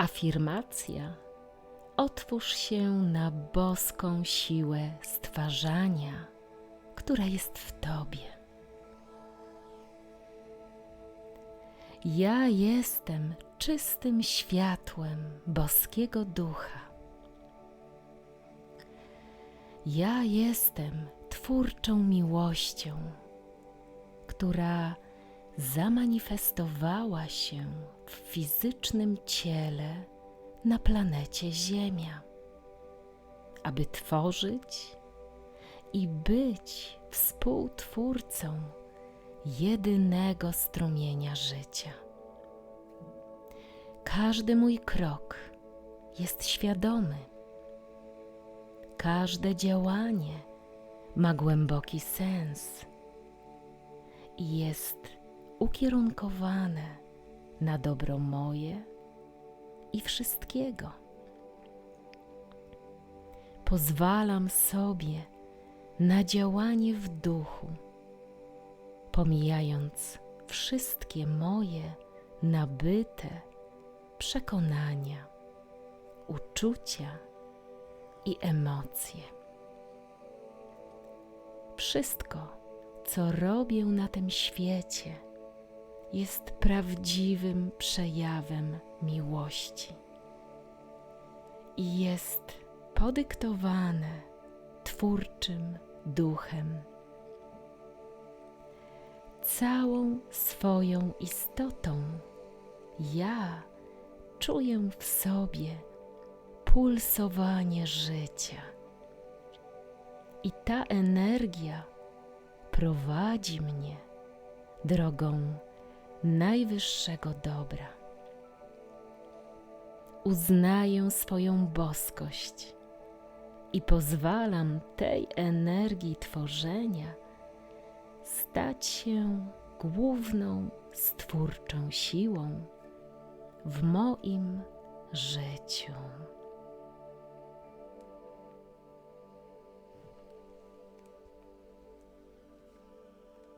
Afirmacja: Otwórz się na boską siłę stwarzania, która jest w Tobie. Ja jestem czystym światłem boskiego ducha. Ja jestem twórczą miłością, która zamanifestowała się w fizycznym ciele na planecie Ziemia, aby tworzyć i być współtwórcą jedynego strumienia życia. Każdy mój krok jest świadomy. Każde działanie ma głęboki sens i jest ukierunkowane na dobro moje i wszystkiego. Pozwalam sobie na działanie w duchu, pomijając wszystkie moje nabyte przekonania, uczucia i emocje. Wszystko, co robię na tym świecie, jest prawdziwym przejawem miłości i jest podyktowane twórczym duchem. Całą swoją istotą ja czuję w sobie pulsowanie życia. I ta energia prowadzi mnie drogą najwyższego dobra. Uznaję swoją boskość i pozwalam tej energii tworzenia stać się główną stwórczą siłą w moim życiu.